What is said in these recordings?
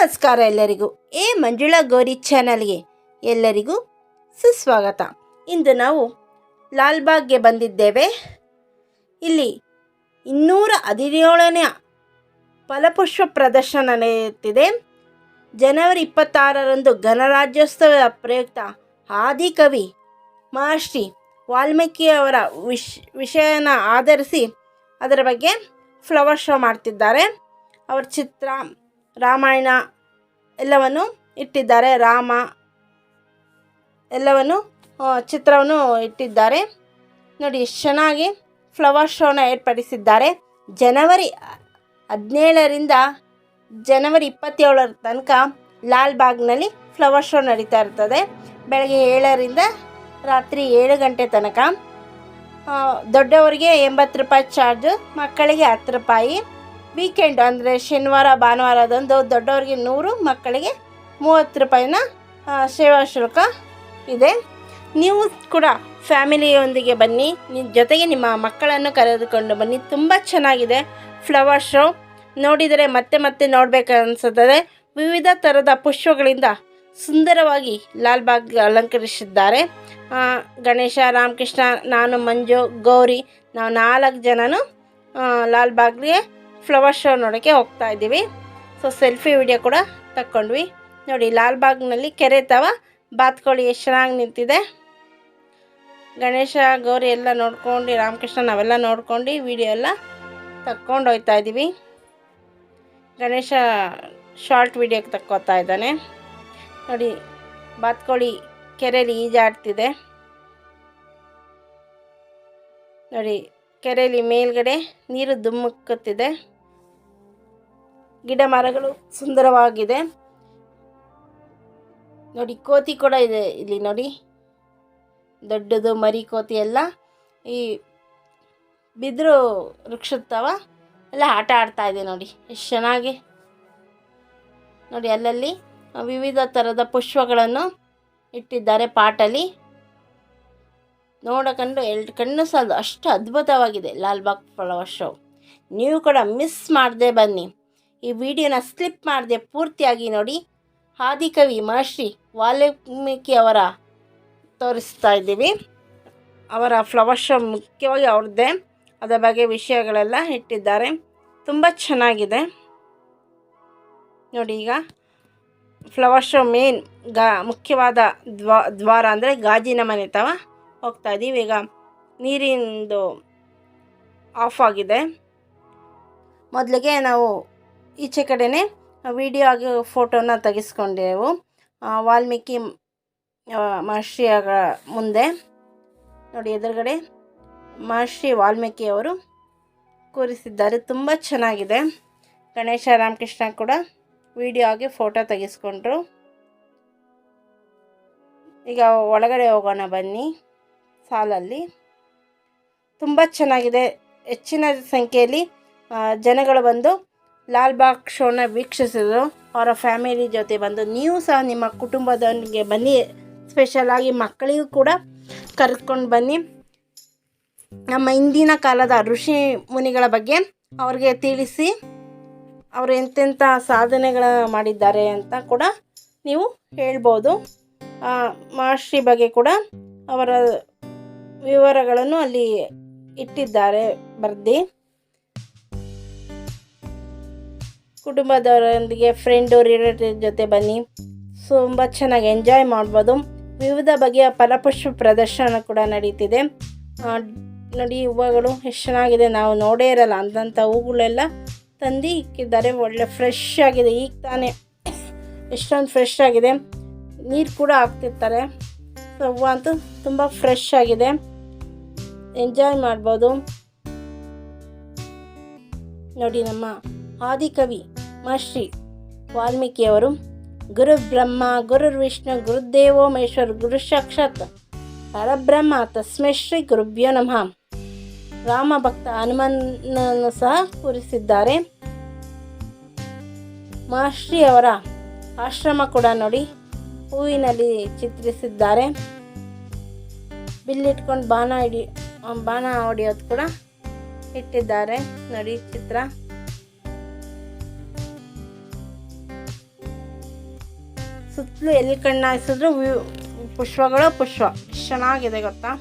ನಮಸ್ಕಾರ ಎಲ್ಲರಿಗೂ ಎ ಮಂಜುಳಾ ಗೌರಿ ಚಾನಲ್ಗೆ ಎಲ್ಲರಿಗೂ ಸುಸ್ವಾಗತ. ಇಂದು ನಾವು ಲಾಲ್ಬಾಗ್ಗೆ ಬಂದಿದ್ದೇವೆ. ಇಲ್ಲಿ ಇನ್ನೂರ ಹದಿನೇಳನೇ ಫಲಪುಷ್ಪ ಪ್ರದರ್ಶನ ನಡೆಯುತ್ತಿದೆ. ಜನವರಿ ಇಪ್ಪತ್ತಾರರಂದು ಗಣರಾಜ್ಯೋತ್ಸವ ಪ್ರಯುಕ್ತ ಆದಿಕವಿ ಮಹರ್ಷಿ ವಾಲ್ಮೀಕಿಯವರ ವಿಷ್, ವಿಷಯನ ಆಧರಿಸಿ ಅದರ ಬಗ್ಗೆ ಫ್ಲವರ್ ಶೋ ಮಾಡ್ತಿದ್ದಾರೆ. ಅವರ ಚಿತ್ರ ರಾಮಾಯಣ ಎಲ್ಲವನ್ನು ಇಟ್ಟಿದ್ದಾರೆ. ರಾಮ ಎಲ್ಲವನ್ನು ಚಿತ್ರವನ್ನು ಇಟ್ಟಿದ್ದಾರೆ. ನೋಡಿ, ಎಷ್ಟು ಚೆನ್ನಾಗಿ ಫ್ಲವರ್ ಶೋನ ಏರ್ಪಡಿಸಿದ್ದಾರೆ. ಜನವರಿ ಹದಿನೇಳರಿಂದ ಜನವರಿ ಇಪ್ಪತ್ತೇಳರ ತನಕ ಲಾಲ್ಬಾಗ್ನಲ್ಲಿ ಫ್ಲವರ್ ಶೋ ನಡೀತಾ ಇರ್ತದೆ. ಬೆಳಗ್ಗೆ ಏಳರಿಂದ ರಾತ್ರಿ ಏಳು ಗಂಟೆ ತನಕ. ದೊಡ್ಡವರಿಗೆ ಎಂಬತ್ತು ರೂಪಾಯಿ ಚಾರ್ಜು ಮಕ್ಕಳಿಗೆ ಹತ್ತು ರೂಪಾಯಿ. ವೀಕೆಂಡ್ ಅಂದರೆ ಶನಿವಾರ ಭಾನುವಾರದಂದು ದೊಡ್ಡವರಿಗೆ ನೂರು, ಮಕ್ಕಳಿಗೆ ಮೂವತ್ತು ರೂಪಾಯಿನ ಸೇವಾ ಶುಲ್ಕ ಇದೆ. ನೀವು ಕೂಡ ಫ್ಯಾಮಿಲಿಯೊಂದಿಗೆ ಬನ್ನಿ. ನಿಮ್ಮ ಜೊತೆಗೆ ನಿಮ್ಮ ಮಕ್ಕಳನ್ನು ಕರೆದುಕೊಂಡು ಬನ್ನಿ. ತುಂಬ ಚೆನ್ನಾಗಿದೆ ಫ್ಲವರ್ ಶೋ. ನೋಡಿದರೆ ಮತ್ತೆ ಮತ್ತೆ ನೋಡಬೇಕು ಅನಿಸುತ್ತದೆ ವಿವಿಧ ಥರದ ಪುಷ್ಪಗಳಿಂದ ಸುಂದರವಾಗಿ ಲಾಲ್ಬಾಗ್ ಅಲಂಕರಿಸಿದ್ದಾರೆ. ಗಣೇಶ, ರಾಮಕೃಷ್ಣ, ನಾನು, ಮಂಜು, ಗೌರಿ, ನಾವು ನಾಲ್ಕು ಜನನು ಲಾಲ್ಬಾಗ್ಗೆ ಫ್ಲವರ್ ಶೋ ನೋಡೋಕ್ಕೆ ಹೋಗ್ತಾ ಇದ್ದೀವಿ. ಸೊ ಸೆಲ್ಫಿ ವಿಡಿಯೋ ಕೂಡ ತಕ್ಕೊಂಡ್ವಿ. ನೋಡಿ ಲಾಲ್ಬಾಗ್ನಲ್ಲಿ ಕೆರೆ ತವ ಬಾತ್ಕೋಳಿ ಎಷ್ಟು ಚೆನ್ನಾಗಿ ನಿಂತಿದೆ. ಗಣೇಶ, ಗೌರಿ ಎಲ್ಲ ನೋಡ್ಕೊಂಡು, ರಾಮಕೃಷ್ಣ ನಾವೆಲ್ಲ ನೋಡ್ಕೊಂಡು ವಿಡಿಯೋ ಎಲ್ಲ ತಕ್ಕೊಂಡು ಹೋಗ್ತಾ ಇದ್ದೀವಿ. ಗಣೇಶ ಶಾರ್ಟ್ ವಿಡಿಯೋಕ್ಕೆ ತಕ್ಕೋತಾ ಇದ್ದಾನೆ. ನೋಡಿ, ಬಾತ್ಕೋಳಿ ಕೆರೆಯಲ್ಲಿ ಈಜಾಡ್ತಿದೆ. ನೋಡಿ ಕೆರೆಯಲ್ಲಿ ಮೇಲ್ಗಡೆ ನೀರು ಧುಮ್ಮುಕ್ಕುತ್ತಿದೆ ಗಿಡ ಮರಗಳು ಸುಂದರವಾಗಿದೆ. ನೋಡಿ, ಕೋತಿ ಕೂಡ ಇದೆ ಇಲ್ಲಿ ನೋಡಿ. ದೊಡ್ಡದು ಮರಿ ಕೋತಿ ಎಲ್ಲ. ಈ ಬಿದಿರು ವೃಕ್ಷತ್ತವ ಎಲ್ಲ ಆಟ ಆಡ್ತಾ ಇದೆ ನೋಡಿ. ಎಷ್ಟು ಚೆನ್ನಾಗಿ. ನೋಡಿ, ಅಲ್ಲಲ್ಲಿ ವಿವಿಧ ಥರದ ಪುಷ್ಪಗಳನ್ನು ಇಟ್ಟಿದ್ದಾರೆ ಪಾಟಲ್ಲಿ ನೋಡಕಂಡು ಎರಡು ಕಣ್ಣು ಸಾಲದು ಅಷ್ಟು ಅದ್ಭುತವಾಗಿದೆ ಲಾಲ್ಬಾಗ್ ಫ್ಲವರ್ ಶೋ. ನೀವು ಕೂಡ ಮಿಸ್ ಮಾಡದೆ ಬನ್ನಿ. ಈ ವಿಡಿಯೋನ ಸ್ಲಿಪ್ ಮಾಡದೆ ಪೂರ್ತಿಯಾಗಿ ನೋಡಿ. ಆದಿಕವಿ ಮಹರ್ಷಿ ವಾಲ್ಮೀಕಿ ಅವರ ತೋರಿಸ್ತಾ ಇದ್ದೀವಿ. ಅವರ ಫ್ಲವರ್ ಶೋ ಮುಖ್ಯವಾಗಿ ಅವ್ರದ್ದೇ ಅದರ ಬಗ್ಗೆ ವಿಷಯಗಳೆಲ್ಲ ಇಟ್ಟಿದ್ದಾರೆ. ತುಂಬ ಚೆನ್ನಾಗಿದೆ. ನೋಡಿ ಈಗ ಫ್ಲವರ್ ಶೋ ಮೇನ್ ಗಾ ಮುಖ್ಯವಾದ ದ್ವಾ, ದ್ವಾರ ಅಂದರೆ ಗಾಜಿನ ಮನೆ ತವ? ಹೋಗ್ತಾ ಇದ್ದೀವಿ ಈಗ ನೀರಿಂದು ಆಫ್ ಆಗಿದೆ. ಮೊದಲಿಗೆ ನಾವು ಈಚೆ ಕಡೆನೇ ವಿಡಿಯೋ ಆಗಿ ಫೋಟೋನ ತೆಗೆಸ್ಕೊಂಡೆವು. ವಾಲ್ಮೀಕಿ ಮಹರ್ಷಿಯ ಮುಂದೆ. ನೋಡಿ ಎದುರುಗಡೆ ಮಹರ್ಷಿ ವಾಲ್ಮೀಕಿಯವರು ಕೂರಿಸಿದ್ದಾರೆ. ತುಂಬ ಚೆನ್ನಾಗಿದೆ. ಗಣೇಶ ರಾಮಕೃಷ್ಣ ಕೂಡ ವಿಡಿಯೋ ಆಗಿ ಫೋಟೋ ತೆಗೆಸ್ಕೊಂಡ್ರು. ಈಗ ಒಳಗಡೆ ಹೋಗೋಣ ಬನ್ನಿ. ಸಾಲಲ್ಲಿ ತುಂಬ ಚೆನ್ನಾಗಿದೆ. ಹೆಚ್ಚಿನ ಸಂಖ್ಯೆಯಲ್ಲಿ ಜನಗಳು ಬಂದು ಲಾಲ್ಬಾಗ್ ಶೋನ ವೀಕ್ಷಿಸಿದರು. ಅವರ ಫ್ಯಾಮಿಲಿ ಜೊತೆ ಬಂದು. ನೀವು ಸಹ ನಿಮ್ಮ ಕುಟುಂಬದವನಿಗೆ ಬನ್ನಿ. ಸ್ಪೆಷಲಾಗಿ ಮಕ್ಕಳಿಗೂ ಕೂಡ ಕರ್ಕೊಂಡು ಬನ್ನಿ. ನಮ್ಮ ಹಿಂದಿನ ಕಾಲದ ಋಷಿ ಮುನಿಗಳ ಬಗ್ಗೆ ಅವ್ರಿಗೆ ತಿಳಿಸಿ, ಅವರು ಎಂತೆಂಥ ಸಾಧನೆಗಳ ಮಾಡಿದ್ದಾರೆ ಅಂತ ಕೂಡ ನೀವು ಹೇಳ್ಬೋದು. ಮಹರ್ಷಿ ಬಗ್ಗೆ ಕೂಡ ಅವರ ವಿವರಗಳನ್ನು ಅಲ್ಲಿ ಇಟ್ಟಿದ್ದಾರೆ, ಬರ್ದಿ. ಕುಟುಂಬದವರೊಂದಿಗೆ ಫ್ರೆಂಡು ರಿಲೇಟಿವ್ ಜೊತೆ ಬನ್ನಿ. ತುಂಬ ಚೆನ್ನಾಗಿ ಎಂಜಾಯ್ ಮಾಡ್ಬೋದು. ವಿವಿಧ ಬಗೆಯ ಫಲಪುಷ್ಪ ಪ್ರದರ್ಶನ ಕೂಡ ನಡೀತಿದೆ. ನೋಡಿ, ಹೂವುಗಳು ಎಷ್ಟು ಚೆನ್ನಾಗಿದೆ. ನಾವು ನೋಡೇ ಇರಲ್ಲ ಅಂದಂಥ ಹೂಗಳೆಲ್ಲ ತಂದು ಇಕ್ಕಿದ್ದಾರೆ. ಒಳ್ಳೆ ಫ್ರೆಶ್ ಆಗಿದೆ. ಈಗ ತಾನೇ ಎಷ್ಟೊಂದು ಫ್ರೆಶ್ ಆಗಿದೆ. ನೀರು ಕೂಡ ಹಾಕ್ತಿರ್ತಾರೆ. ಸೊ ಹೂವು ಅಂತೂ ತುಂಬ ಫ್ರೆಶ್ ಆಗಿದೆ. ಎಂಜಾಯ್ ಮಾಡ್ಬೋದು. ನೋಡಿ ನಮ್ಮ ಆದಿಕವಿ ಮಹರ್ಷಿ ವಾಲ್ಮೀಕಿಯವರು, ಗುರು ಬ್ರಹ್ಮ, ಗುರು ವಿಷ್ಣು, ಗುರುದೇವೋ ಮಹೇಶ್ವರ, ಗುರು ಸಾಕ್ಷಾತ್, ಪರಬ್ರಹ್ಮ, ತಸ್ಮೈ ಶ್ರೀ ಗುರುಭ್ಯೋ ನಮಃ. ರಾಮ ಭಕ್ತ ಹನುಮನನ್ನು ಸಹ ಕೂರಿಸಿದ್ದಾರೆ. ಮಹರ್ಷಿ ಅವರ ಆಶ್ರಮ ಕೂಡ ನೋಡಿ ಹೂವಿನಲ್ಲಿ ಚಿತ್ರಿಸಿದ್ದಾರೆ. ಬಿಲ್ಲಿಟ್ಕೊಂಡು ಬಾಣ ಹಿಡಿ ಬಾಣ ಹೊಡೆಯೋದು ಕೂಡ ಇಟ್ಟಿದ್ದಾರೆ. ನೋಡಿ ಚಿತ್ರ. ಸುತ್ತಲೂ ಎಲ್ಲಿ ಕಣ್ಣು ಹಾಯಿಸಿದ್ರು ವ್ಯೂ ಪುಷ್ಪಗಳು ಪುಷ್ಪ. ಚೆನ್ನಾಗಿದೆ ಗೊತ್ತಾ?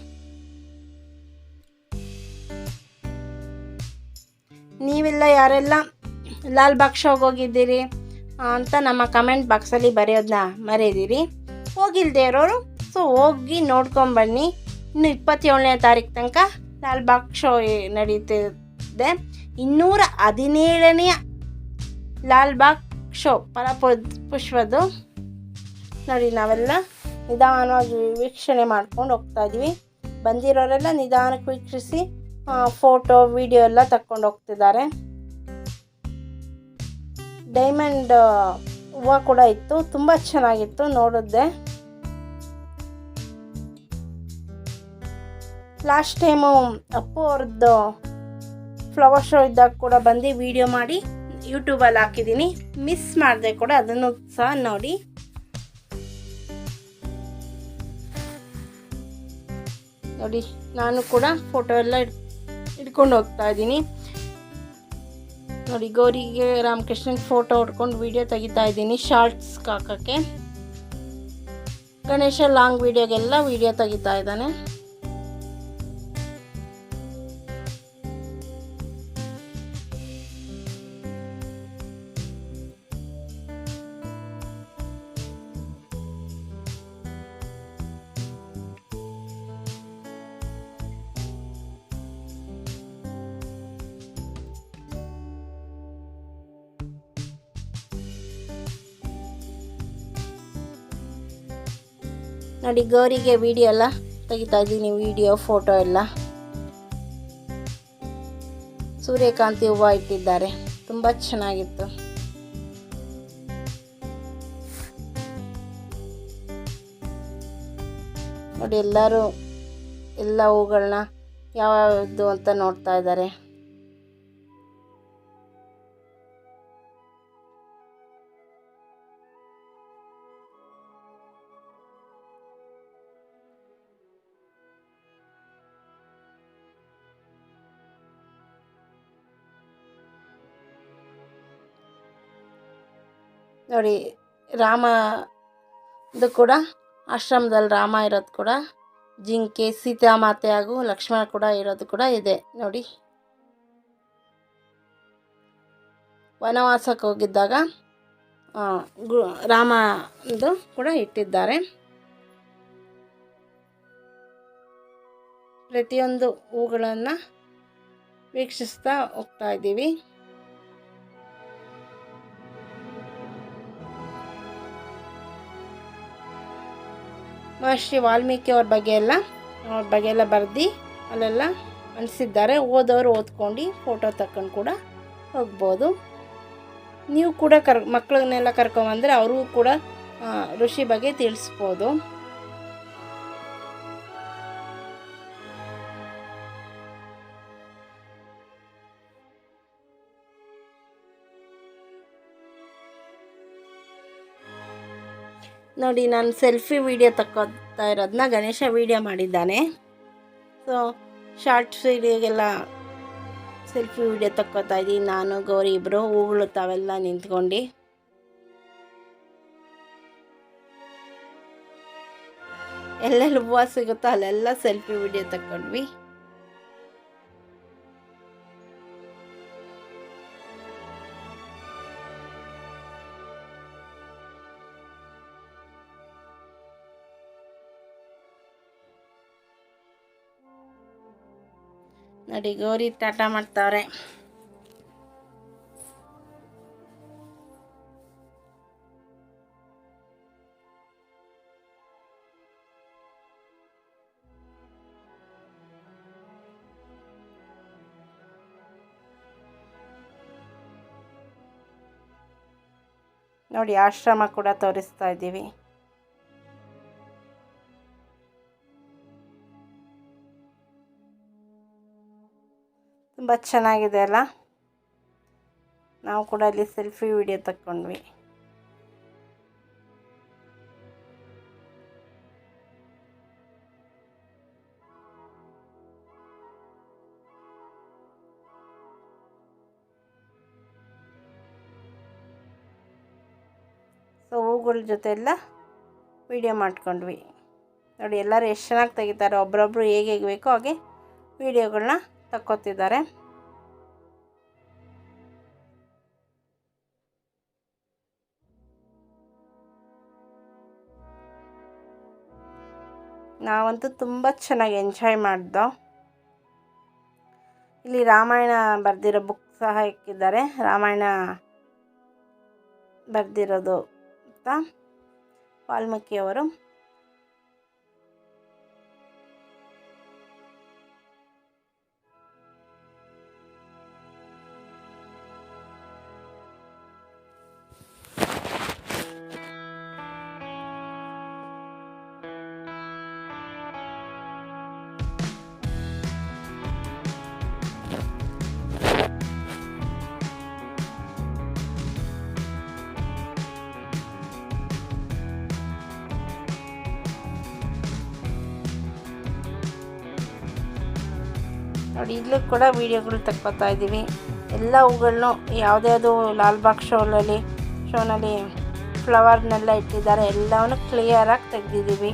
ನೀವೆಲ್ಲ ಯಾರೆಲ್ಲ ಲಾಲ್ ಬಾಗ್ ಹೋಗೋಗಿದ್ದೀರಿ ಅಂತ ನಮ್ಮ ಕಮೆಂಟ್ ಬಾಕ್ಸಲ್ಲಿ ಬರೆಯೋದನ್ನ ಮರೆಯದಿರಿ. ಹೋಗಿಲ್ದೇ ಇರೋರು ಸೊ ಹೋಗಿ ನೋಡ್ಕೊಂಬನ್ನಿ ಇನ್ನು ಇಪ್ಪತ್ತೇಳನೇ ತಾರೀಕು ತನಕ ಲಾಲ್ಬಾಗ್ ಶೋ ನಡೀತಿದೆ. ಇನ್ನೂರ ಹದಿನೇಳನೆಯ ಲಾಲ್ಬಾಗ್ ಶೋ ಪರಪು ಪುಷ್ಪದ್ದು ನೋಡಿ, ನಾವೆಲ್ಲ ನಿಧಾನವಾಗಿ ವೀಕ್ಷಣೆ ಮಾಡ್ಕೊಂಡು ಹೋಗ್ತಾ ಇದ್ವಿ ಬಂದಿರೋರೆಲ್ಲ ನಿಧಾನಕ್ಕೆ ವೀಕ್ಷಿಸಿ ಫೋಟೋ, ವಿಡಿಯೋ ಎಲ್ಲ ತಕ್ಕೊಂಡು ಹೋಗ್ತಿದ್ದಾರೆ. ಡೈಮಂಡ್ ಹೂವು ಕೂಡ ಇತ್ತು. ತುಂಬ ಚೆನ್ನಾಗಿತ್ತು ನೋಡಿದ್ದೆ ಲಾಸ್ಟ್ ಟೈಮು ಅಪ್ಪು ಅವ್ರದ್ದು ಫ್ಲವರ್ ಶೋ ಇದ್ದಾಗ ಕೂಡ ಬಂದು ವಿಡಿಯೋ ಮಾಡಿ ಯೂಟ್ಯೂಬಲ್ಲಿ ಹಾಕಿದ್ದೀನಿ. ಮಿಸ್ ಮಾಡಿದೆ ಕೂಡ, ಅದನ್ನು ಸಹ ನೋಡಿ. ನೋಡಿ, ನಾನು ಕೂಡ ಫೋಟೋ ಎಲ್ಲ ಇಟ್ ಇಟ್ಕೊಂಡು ಹೋಗ್ತಾ ಇದ್ದೀನಿ. ನೋಡಿ, ಗೌರಿಗೆ ರಾಮಕೃಷ್ಣನ್ ಫೋಟೋ ಹೊಡ್ಕೊಂಡು ವಿಡಿಯೋ ತೆಗಿತಾ ಇದ್ದೀನಿ ಶಾರ್ಟ್ಸ್ ಹಾಕೋಕ್ಕೆ. ಗಣೇಶ ಲಾಂಗ್ ವೀಡಿಯೋಗೆಲ್ಲ ವಿಡಿಯೋ ತೆಗಿತಾ ಇದ್ದಾನೆ. ನೋಡಿ, ಗೌರಿಗೆ ವಿಡಿಯೋ ಎಲ್ಲ ತೆಗಿತಾ ಇದ್ದೀನಿ ವಿಡಿಯೋ ಫೋಟೋ ಎಲ್ಲ. ಸೂರ್ಯಕಾಂತಿ ಹೂವು ಇಟ್ಟಿದ್ದಾರೆ, ತುಂಬ ಚೆನ್ನಾಗಿತ್ತು. ನೋಡಿ, ಎಲ್ಲರೂ ಎಲ್ಲ ಹೂಗಳನ್ನ ಯಾವ್ಯಾವುದು ಅಂತ ನೋಡ್ತಾ ಇದ್ದಾರೆ. ನೋಡಿ ರಾಮದು ಕೂಡ, ಆಶ್ರಮದಲ್ಲಿ ರಾಮ ಇರೋದು ಕೂಡ, ಜಿಂಕೆ ಸೀತಾಮಾತೆ ಹಾಗೂ ಲಕ್ಷ್ಮಣ ಕೂಡ ಇರೋದು ಕೂಡ ಇದೆ, ನೋಡಿ. ವನವಾಸಕ್ಕೆ ಹೋಗಿದ್ದಾಗ ರಾಮದು ಕೂಡ ಇಟ್ಟಿದ್ದಾರೆ. ಪ್ರತಿಯೊಂದು ಹೂಗಳನ್ನು ವೀಕ್ಷಿಸ್ತಾ ಹೋಗ್ತಾ ಇದ್ದೀವಿ. ಮಹರ್ಷಿ ವಾಲ್ಮೀಕಿ ಅವ್ರ ಬಗ್ಗೆ ಎಲ್ಲ, ಅವ್ರ ಬಗ್ಗೆ ಎಲ್ಲ ಬರೆದು, ಅಲ್ಲೆಲ್ಲ ಅನಿಸಿದ್ದಾರೆ. ಓದೋರು ಓದ್ಕೊಂಡು ಫೋಟೋ ತಕ್ಕೊಂಡು ಕೂಡ ಹೋಗ್ಬೋದು. ನೀವು ಕೂಡ ಕರ್ ಮಕ್ಕಳನ್ನೆಲ್ಲ ಕರ್ಕೊಂಬಂದರೆ ಅವ್ರಿಗೂ ಕೂಡ ಋಷಿ ಬಗ್ಗೆ ತಿಳಿಸ್ಬೋದು. ನೋಡಿ, ನಾನು ಸೆಲ್ಫಿ ವಿಡಿಯೋ ತಕ್ಕೋತಾ ಇರೋದನ್ನ ಗಣೇಶ ವಿಡಿಯೋ ಮಾಡಿದ್ದಾನೆ. ಸೊ ಶಾರ್ಟ್ ವಿಡಿಯೋಗೆಲ್ಲ ಸೆಲ್ಫಿ ವಿಡಿಯೋ ತಕ್ಕೋತಾ ಇದ್ದೀನಿ. ನಾನು, ಗೌರಿ ಇಬ್ಬರು ಹೂಗಳು ತಾವೆಲ್ಲ ನಿಂತ್ಕೊಂಡು. ಎಲ್ಲೆಲ್ಲಿ ಹೂವು ಸಿಗುತ್ತೋ ಅಲ್ಲೆಲ್ಲ ಸೆಲ್ಫಿ ವಿಡಿಯೋ ತಕ್ಕೊಂಡ್ವಿ. ನೋಡಿ ಗೌರಿ ಟಾಟಾ ಮಾಡ್ತಾವ್ರೆ. ನೋಡಿ ಆಶ್ರಮ ಕೂಡ ತೋರಿಸ್ತಾ ಇದ್ದೀವಿ. ತುಂಬ ಚೆನ್ನಾಗಿದೆ ಅಲ್ಲ? ನಾವು ಕೂಡ ಅಲ್ಲಿ ಸೆಲ್ಫಿ ವಿಡಿಯೋ ತಕ್ಕೊಂಡ್ವಿ. ಸೊ ಹೂಗಳ ಜೊತೆ ಎಲ್ಲ ವೀಡಿಯೋ ಮಾಡ್ಕೊಂಡ್ವಿ. ನೋಡಿ, ಎಲ್ಲರೂ ಎಷ್ಟು ಚೆನ್ನಾಗಿ ತೆಗಿತಾರೆ, ಒಬ್ರೊಬ್ರು ಹೇಗೆ ಹೇಗೆ ಬೇಕೋ ಹಾಗೆ ವೀಡಿಯೋಗಳನ್ನ ತಕ್ಕೋತಿದ್ದಾರೆ. ನಾವಂತೂ ತುಂಬ ಚೆನ್ನಾಗಿ ಎಂಜಾಯ್ ಮಾಡ್ದೋ. ಇಲ್ಲಿ ರಾಮಾಯಣ ಬರೆದಿರೋ ಬುಕ್ ಸಹ ಇಕ್ಕಿದ್ದಾರೆ. ರಾಮಾಯಣ ಬರೆದಿರೋದು ಅಂತ ವಾಲ್ಮೀಕಿಯವರು. ನೋಡಿ, ಇಲ್ಲೂ ಕೂಡ ವೀಡಿಯೋಗಳು ತಕ್ಕೊತಾ ಇದ್ದೀವಿ. ಎಲ್ಲ ಹೂಗಳನ್ನೂ ಯಾವುದ್ಯಾವುದು ಲಾಲ್ಬಾಗ್ ಶೋನಲ್ಲಿ ಶೋನಲ್ಲಿ ಫ್ಲವರ್ನೆಲ್ಲ ಇಟ್ಟಿದ್ದಾರೆ. ಎಲ್ಲವನ್ನು ಕ್ಲಿಯರಾಗಿ ತೆಗೆದಿದ್ದೀವಿ.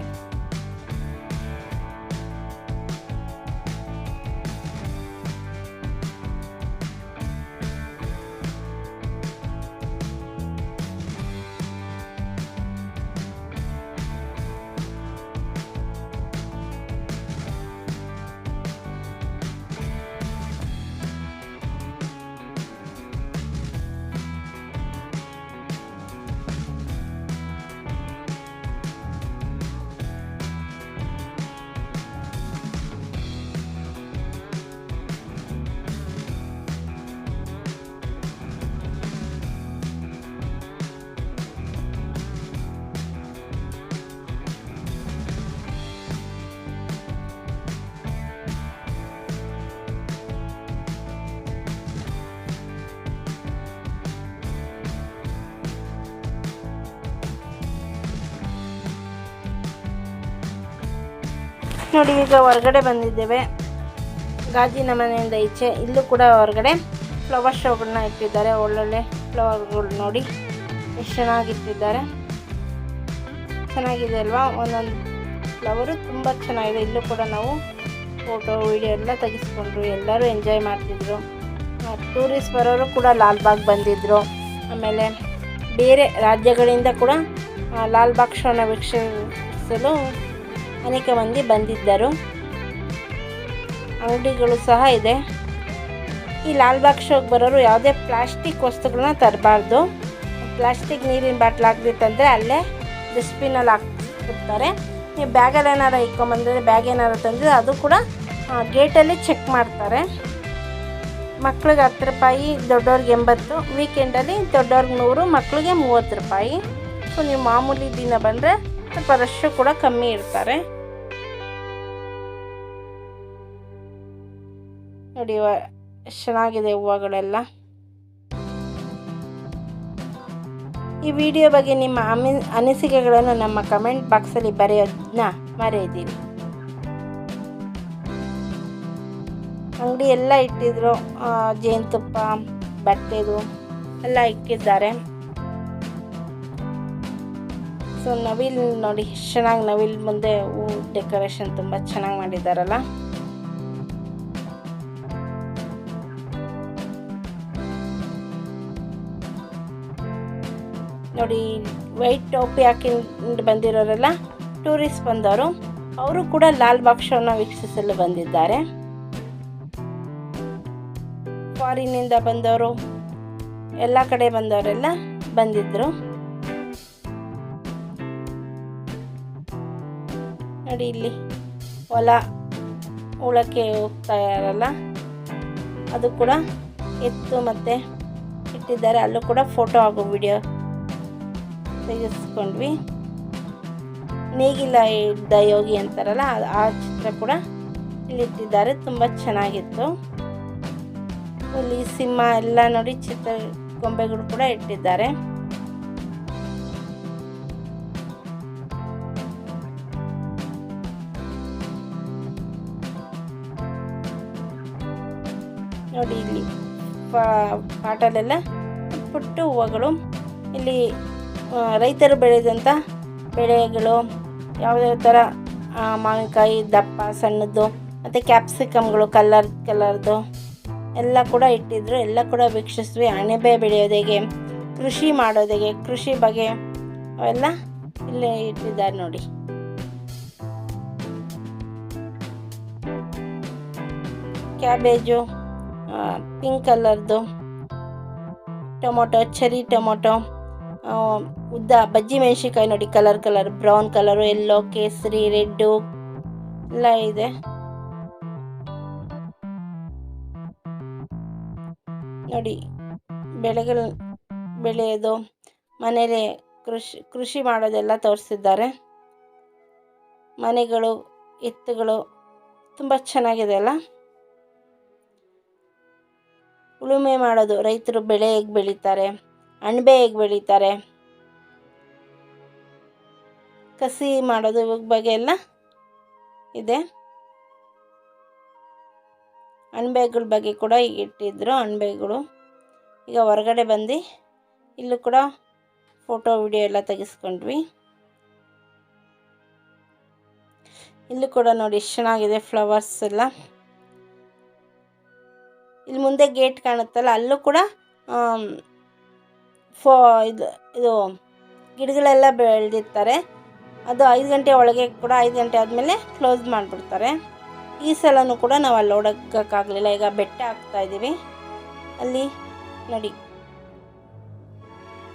ನೋಡಿ, ಈಗ ಹೊರಗಡೆ ಬಂದಿದ್ದೇವೆ. ಗಾಜಿನ ಮನೆಯಿಂದ ಈಚೆ, ಇಲ್ಲೂ ಕೂಡ ಹೊರಗಡೆ ಫ್ಲವರ್ ಶೋಗಳನ್ನ ಇಟ್ಟಿದ್ದಾರೆ. ಒಳ್ಳೊಳ್ಳೆ ಫ್ಲವರ್ಗಳು ನೋಡಿ, ಎಷ್ಟು ಚೆನ್ನಾಗಿಟ್ಟಿದ್ದಾರೆ ಚೆನ್ನಾಗಿದೆ ಅಲ್ವಾ? ಒಂದೊಂದು ಫ್ಲವರು ತುಂಬ ಚೆನ್ನಾಗಿದೆ. ಇಲ್ಲೂ ಕೂಡ ನಾವು ಫೋಟೋ ವೀಡಿಯೋ ಎಲ್ಲ ತೆಗೆಸ್ಕೊಂಡ್ರು. ಎಲ್ಲರೂ ಎಂಜಾಯ್ ಮಾಡ್ತಿದ್ರು. ಟೂರಿಸ್ಟ್ ಬರೋರು ಕೂಡ ಲಾಲ್ಬಾಗ್ ಬಂದಿದ್ದರು ಆಮೇಲೆ ಬೇರೆ ರಾಜ್ಯಗಳಿಂದ ಕೂಡ ಲಾಲ್ಬಾಗ್ ಶೋನ ವೀಕ್ಷಿಸಲು ಅನೇಕ ಮಂದಿ ಬಂದಿದ್ದರು. ಅಂಗಡಿಗಳು ಸಹ ಇದೆ. ಈ ಲಾಲ್ಬಾಗ್ ಶೋಗೆ ಬರೋರು ಯಾವುದೇ ಪ್ಲಾಸ್ಟಿಕ್ ವಸ್ತುಗಳನ್ನ ತರಬಾರ್ದು. ಪ್ಲಾಸ್ಟಿಕ್ ನೀರಿನ ಬಾಟ್ಲ್ ಹಾಕ್ದಿತ್ತಂದರೆ ಅಲ್ಲೇ ಡಸ್ಟ್ಬಿನಲ್ಲಿ ಹಾಕ್ಬಿಡ್ತಾರೆ. ನೀವು ಬ್ಯಾಗಲ್ಲಿ ಏನಾರು ಇಕ್ಕೊಂಬಂದರೆ ಬ್ಯಾಗ್ ಏನಾರು ತಂದರೆ ಅದು ಕೂಡ ಗೇಟಲ್ಲಿ ಚೆಕ್ ಮಾಡ್ತಾರೆ. ಮಕ್ಳಿಗೆ ಹತ್ತು ರೂಪಾಯಿ, ದೊಡ್ಡವ್ರಿಗೆ ಎಂಬತ್ತು. ವೀಕೆಂಡಲ್ಲಿ ದೊಡ್ಡವ್ರಿಗೆ ನೂರು, ಮಕ್ಳಿಗೆ ಮೂವತ್ತು ರೂಪಾಯಿ. ಸೊ, ನೀವು ಮಾಮೂಲಿ ದಿನ ಬಂದರೆ ಸ್ವಲ್ಪ ರಶ್ಶು ಕೂಡ ಕಮ್ಮಿ ಇರ್ತಾರೆ ನೋಡಿ ಚೆನ್ನಾಗಿದೆ ಹೂವುಗಳೆಲ್ಲ. ಈ ವಿಡಿಯೋ ಬಗ್ಗೆ ನಿಮ್ಮ ಅಮಿ, ಅನಿಸಿಕೆಗಳನ್ನು ನಮ್ಮ ಕಮೆಂಟ್ ಬಾಕ್ಸಲ್ಲಿ ಬರೆಯೋದನ್ನ ಮರೆಯದಿರಿ. ಅಂಗಡಿ ಎಲ್ಲ ಇಟ್ಟಿದ್ರು ಜೇನುತುಪ್ಪ, ಬಟ್ಟೆದು ಎಲ್ಲ ಇಟ್ಟಿದ್ದಾರೆ ಸೊ ನವಿಲ್ ನೋಡಿ, ಚೆನ್ನಾಗಿ ನವಿಲ್ ಮುಂದೆ ಹೂ ಡೆಕೋರೇಷನ್ ತುಂಬ ಚೆನ್ನಾಗಿ ಮಾಡಿದ್ದಾರಲ್ಲ. ನೋಡಿ ವೈಟ್ ಟೋಪಿ ಹಾಕಿಂದು ಬಂದಿರೋರೆಲ್ಲ ಟೂರಿಸ್ಟ್ ಬಂದವರು, ಅವರು ಕೂಡ ಲಾಲ್ ಶೋನ ವೀಕ್ಷಿಸಲು ಬಂದಿದ್ದಾರೆ. ಫಾರಿನಿಂದ ಬಂದವರು, ಎಲ್ಲ ಕಡೆ ಬಂದವರೆಲ್ಲ ಬಂದಿದ್ದರು ನೋಡಿ, ಇಲ್ಲಿ ಹೊಲ ಉಳಕ್ಕೆ ಹೋಗ್ತಾ ಇರಲ್ಲ ಅದು ಕೂಡ ಎತ್ತು ಮತ್ತು ಇಟ್ಟಿದ್ದಾರೆ. ಅಲ್ಲೂ ಕೂಡ ಫೋಟೋ ಹಾಗೂ ವಿಡಿಯೋ ತೆಗೆಸ್ಕೊಂಡ್ವಿ. ನೇಗಿಲ ಇದ್ದ ಯೋಗಿ ಅಂತಾರಲ್ಲ ಆ- ಚಿತ್ರ ಕೂಡ ಇಲ್ಲಿಟ್ಟಿದ್ದಾರೆ ತುಂಬ ಚೆನ್ನಾಗಿತ್ತು. ಇಲ್ಲಿ ಸಿಂಹ ಎಲ್ಲ ನೋಡಿ ಚಿತ್ರ ಗೊಂಬೆಗಳು ಕೂಡ ಇಟ್ಟಿದ್ದಾರೆ. ನೋಡಿ ಇಲ್ಲಿ ಪಾಟಲೆಲ್ಲ ಪುಟ್ಟ ಹೂವುಗಳು. ಇಲ್ಲಿ ರೈತರು ಬೆಳೆದಂಥ ಬೆಳೆಗಳು ಯಾವುದ್ಯಾವ ಥರ ಮಾವಿನಕಾಯಿ, ದಪ್ಪ, ಸಣ್ಣದ್ದು, ಮತ್ತು ಕ್ಯಾಪ್ಸಿಕಮ್ಗಳು, ಕಲರ್, ಕಲರ್ದು ಎಲ್ಲ ಕೂಡ ಇಟ್ಟಿದ್ರು. ಎಲ್ಲ ಕೂಡ ವೀಕ್ಷಿಸಿದ್ವಿ ಅಣಬೆ ಬೆಳೆಯೋದು ಹೇಗೆ ಕೃಷಿ ಮಾಡೋದು ಹೇಗೆ ಕೃಷಿ ಬಗ್ಗೆ ಅವೆಲ್ಲ ಇಲ್ಲೇ ಇಟ್ಟಿದ್ದಾರೆ ನೋಡಿ. ಕ್ಯಾಬೇಜು ಪಿಂಕ್ ಕಲರ್ದು, ಟೊಮೊಟೊ ಚೆರಿ ಟೊಮೊಟೊ ಉದ್ದ ಬಜ್ಜಿ ಮೆಣಸಿನ್ಕಾಯಿ ನೋಡಿ colour colour brown colour yellow ಕೇಸರಿ ರೆಡ್ಡು ಎಲ್ಲ ಇದೆ. ನೋಡಿ, ಬೆಳೆಗಳು ಬೆಳೆಯೋದು ಮನೇಲಿ ಕೃಷಿ ಕೃಷಿ ಮಾಡೋದೆಲ್ಲ ತೋರಿಸಿದ್ದಾರೆ. ಮನೆಗಳು, ಎತ್ತುಗಳು ತುಂಬ ಚೆನ್ನಾಗಿದೆ ಅಲ್ಲ? ಉಳುಮೆ ಮಾಡೋದು ರೈತರು ಬೆಳೆ ಹೇಗೆ ಬೆಳೀತಾರೆ? ಅಣಬೆ ಹೇಗೆ ಬೆಳೀತಾರೆ? ಕಸಿ ಮಾಡೋದು ಬಗ್ಗೆ ಎಲ್ಲ ಇದೆ. ಅಣಬೆಗಳ ಬಗ್ಗೆ ಕೂಡ ಈಗ ಇಟ್ಟಿದ್ರು ಅಣಬೆಗಳು ಈಗ ಹೊರಗಡೆ ಬಂದು ಇಲ್ಲೂ ಕೂಡ ಫೋಟೋ, ವಿಡಿಯೋ ಎಲ್ಲ ತೆಗೆಸ್ಕೊಂಡ್ವಿ. ಇಲ್ಲೂ ಕೂಡ ನೋಡಿ ಎಷ್ಟು ಚೆನ್ನಾಗಿದೆ ಫ್ಲವರ್ಸ್ ಎಲ್ಲ. ಇಲ್ಲಿ ಮುಂದೆ ಗೇಟ್ ಕಾಣುತ್ತಲ್ಲ, ಅಲ್ಲೂ ಕೂಡ ಫೋ ಇದು ಇದು ಗಿಡಗಳೆಲ್ಲ ಬೆಳೆದಿರ್ತಾರೆ. ಅದು ಐದು ಗಂಟೆ ಒಳಗೆ ಕೂಡ ಐದು ಗಂಟೆ ಆದಮೇಲೆ ಕ್ಲೋಸ್ ಮಾಡಿಬಿಡ್ತಾರೆ. ಈ ಸಲನೂ ಕೂಡ ನಾವು ಅಲ್ಲಿ ಓಡೋಕ್ಕಾಗಲಿಲ್ಲ ಈಗ ಬೆಟ್ಟ ಹಾಕ್ತಾ ಇದ್ದೀವಿ. ಅಲ್ಲಿ ನೋಡಿ.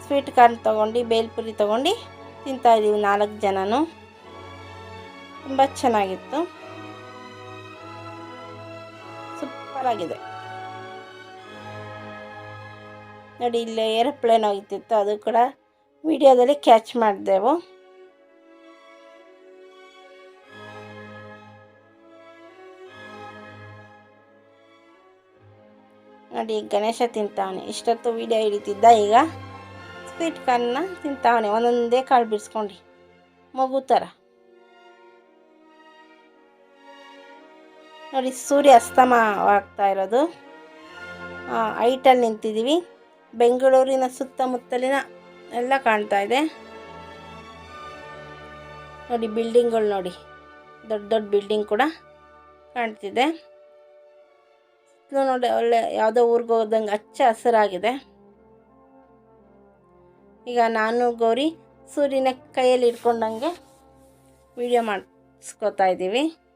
ಸ್ವೀಟ್ ಕಾರ್ನ್ ತೊಗೊಂಡು ಬೇಲ್ಪುರಿ ತೊಗೊಂಡು ತಿಂತಾ ಇದ್ದೀವಿ ನಾಲ್ಕು ಜನನು. ತುಂಬ ಚೆನ್ನಾಗಿತ್ತು. ಸೂಪರ್ ನೋಡಿ, ಇಲ್ಲಿ ಏರೋಪ್ಲೇನ್ ಹೋಗ್ತಿತ್ತು. ಅದು ಕೂಡ ವಿಡಿಯೋದಲ್ಲಿ ಕ್ಯಾಚ್ ಮಾಡಿದೆವು. ನೋಡಿ, ಗಣೇಶ ತಿಂತಾವನೆ. ಇಷ್ಟೊತ್ತು ವಿಡಿಯೋ ಹಿಡಿತಿದ್ದ ಈಗ ಸ್ವೀಟ್ ಕಾರ್ನ ತಿಂತಾವನೆ. ಒಂದೊಂದೇ ಕಾಳು ಬಿಡಿಸ್ಕೊಂಡು ಮಗು ಥರ ನೋಡಿ ಸೂರ್ಯ ಅಸ್ತಮವಾಗ್ತಾ ಇರೋದು. ಹೈಟಲ್ಲಿ ನಿಂತಿದ್ದೀವಿ. ಬೆಂಗಳೂರಿನ ಸುತ್ತಮುತ್ತಲಿನ ಎಲ್ಲ ಕಾಣ್ತಾ ಇದೆ. ನೋಡಿ ಬಿಲ್ಡಿಂಗ್ಗಳು ನೋಡಿ. ದೊಡ್ಡ ದೊಡ್ಡ ಬಿಲ್ಡಿಂಗ್ ಕೂಡ ಕಾಣ್ತಿದೆ. ನೋಡಿ ಒಳ್ಳೆ ಯಾವುದೋ ಊರಿಗೆ ಹೋದಂಗೆ ಹಚ್ಚ ಹಸಿರಾಗಿದೆ. ಈಗ ನಾನು, ಗೌರಿ ಸೂರ್ಯನ ಕೈಯಲ್ಲಿ ಇಟ್ಕೊಂಡಂಗೆ ವಿಡಿಯೋ ಮಾಡಿಸ್ಕೋತಾ ಇದ್ದೀವಿ.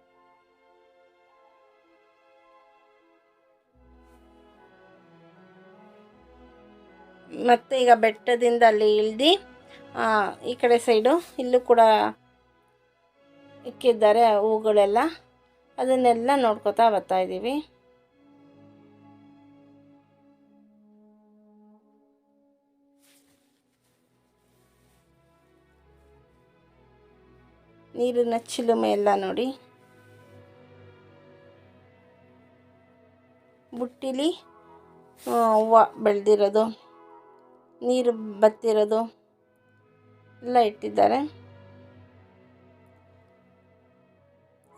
ಮತ್ತು ಈಗ ಬೆಟ್ಟದಿಂದ ಅಲ್ಲಿ ಇಳ್ದು ಈ ಕಡೆ ಸೈಡು ಇಲ್ಲೂ ಕೂಡ ಇಕ್ಕಿದ್ದಾರೆ ಹೂಗಳೆಲ್ಲ. ಅದನ್ನೆಲ್ಲ ನೋಡ್ಕೋತಾ ಬರ್ತಾ ಇದ್ದೀವಿ ನೀರಿನ ಚಿಲುಮೆ ಎಲ್ಲ ನೋಡಿ. ಬುಟ್ಟಿಲಿ ಹೂವು ಬೆಳೆದಿರೋದು. ನೀರು ಬತ್ತಿರೋದು ಎಲ್ಲ ಇಟ್ಟಿದ್ದಾರೆ.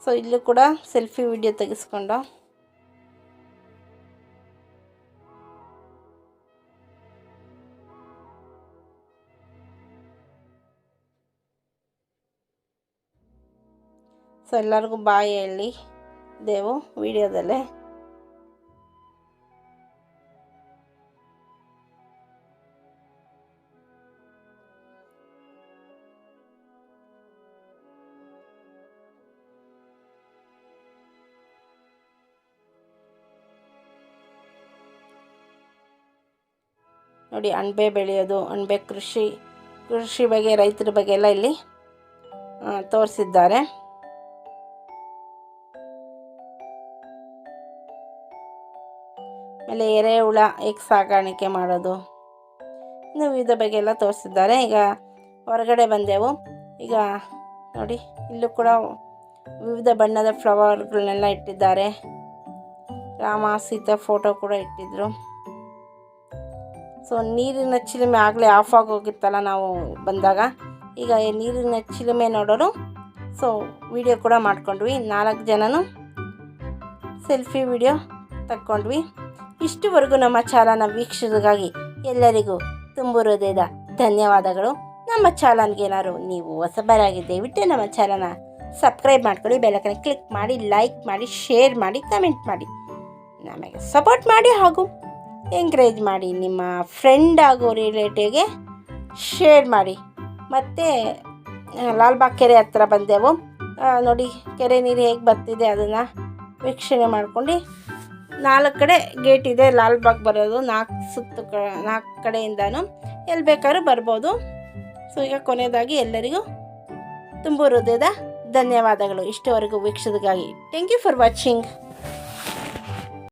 ಸೊ ಇಲ್ಲೂ ಕೂಡ ಸೆಲ್ಫಿ ವಿಡಿಯೋ ತೆಗೆಸ್ಕೊಂಡು. ಸೊ ಎಲ್ಲರಿಗೂ ಬಾಯಿ ಹೇಳಿ. ದೇವು ವಿಡಿಯೋದಲ್ಲೇ ನೋಡಿ, ಅಣಬೆ ಬೆಳೆಯೋದು, ಅಣಬೆ ಕೃಷಿ ಕೃಷಿ ಬಗ್ಗೆ, ರೈತರ ಬಗ್ಗೆ ಎಲ್ಲ ಇಲ್ಲಿ ತೋರಿಸಿದ್ದಾರೆ. ಆಮೇಲೆ ಎರೆಹುಳ ಹೇಗೆ ಸಾಗಾಣಿಕೆ ಮಾಡೋದು, ಇನ್ನು ವಿವಿಧ ಬಗ್ಗೆ ಎಲ್ಲ ತೋರಿಸಿದ್ದಾರೆ. ಈಗ ಹೊರಗಡೆ ಬಂದೆವು. ಈಗ ನೋಡಿ, ಇಲ್ಲೂ ಕೂಡ ವಿವಿಧ ಬಣ್ಣದ ಫ್ಲವರ್ಗಳನ್ನೆಲ್ಲ ಇಟ್ಟಿದ್ದಾರೆ. ರಾಮ, ಸೀತಾ ಫೋಟೋ ಕೂಡ ಇಟ್ಟಿದ್ರು. ಸೊ ನೀರಿನ ಚಿಲುಮೆ ಆಗಲೇ ಆಫ್ ಆಗೋಗಿತ್ತಲ್ಲ ನಾವು ಬಂದಾಗ. ಈಗ ನೀರಿನ ಚಿಲುಮೆ ನೋಡೋರು. ಸೊ ವಿಡಿಯೋ ಕೂಡ ಮಾಡ್ಕೊಂಡ್ವಿ. ನಾಲ್ಕು ಜನನು ಸೆಲ್ಫಿ ವಿಡಿಯೋ ತಕ್ಕೊಂಡ್ವಿ. ಇಷ್ಟುವರೆಗೂ ನಮ್ಮ ಚಾಲನ ವೀಕ್ಷಿಸಿದಗಾಗಿ ಎಲ್ಲರಿಗೂ ತುಂಬು ಧನ್ಯವಾದಗಳು. ನಮ್ಮ ಚಾಲನ್ಗೆ ಏನಾದ್ರು ನೀವು ಹೊಸಬರಾಗಿ ದಯವಿಟ್ಟು ನಮ್ಮ ಚಾಲನ ಸಬ್ಸ್ಕ್ರೈಬ್ ಮಾಡ್ಕೊಳ್ಳಿ ಬೆಲ್ಲಕನ್ನ ಕ್ಲಿಕ್ ಮಾಡಿ ಲೈಕ್ ಮಾಡಿ ಶೇರ್ ಮಾಡಿ ಕಮೆಂಟ್ ಮಾಡಿ. ನಮಗೆ ಸಪೋರ್ಟ್ ಮಾಡಿ ಹಾಗೂ ಎಂಕರೇಜ್ ಮಾಡಿ, ನಿಮ್ಮ ಫ್ರೆಂಡ್ ಹಾಗೂ ರಿಲೇಟಿವ್ಗೆ ಶೇರ್ ಮಾಡಿ. ಮತ್ತು ಲಾಲ್ಬಾಗ್ ಕೆರೆ ಹತ್ರ ಬಂದೆವು. ನೋಡಿ, ಕೆರೆ ನೀರು ಹೇಗೆ ಬರ್ತಿದೆ ಅದನ್ನು ವೀಕ್ಷಣೆ ಮಾಡ್ಕೊಂಡು ನಾಲ್ಕು ಕಡೆ ಗೇಟ್ ಇದೆ, ಲಾಲ್ಬಾಗ್ ಬರೋದು. ನಾಲ್ಕು ಸುತ್ತು ಕ ನಾಲ್ಕು ಕಡೆಯಿಂದನೂ ಎಲ್ಲಿ ಬೇಕಾದ್ರೂ ಬರ್ಬೋದು. ಸೊ ಈಗ ಕೊನೆಯದಾಗಿ ಎಲ್ಲರಿಗೂ ತುಂಬ ಹೃದಯದ ಧನ್ಯವಾದಗಳು. ಇಷ್ಟವರೆಗೂ ವೀಕ್ಷಿಸಿದಾಗಿ ಥ್ಯಾಂಕ್ ಯು ಫಾರ್ ವಾಚಿಂಗ್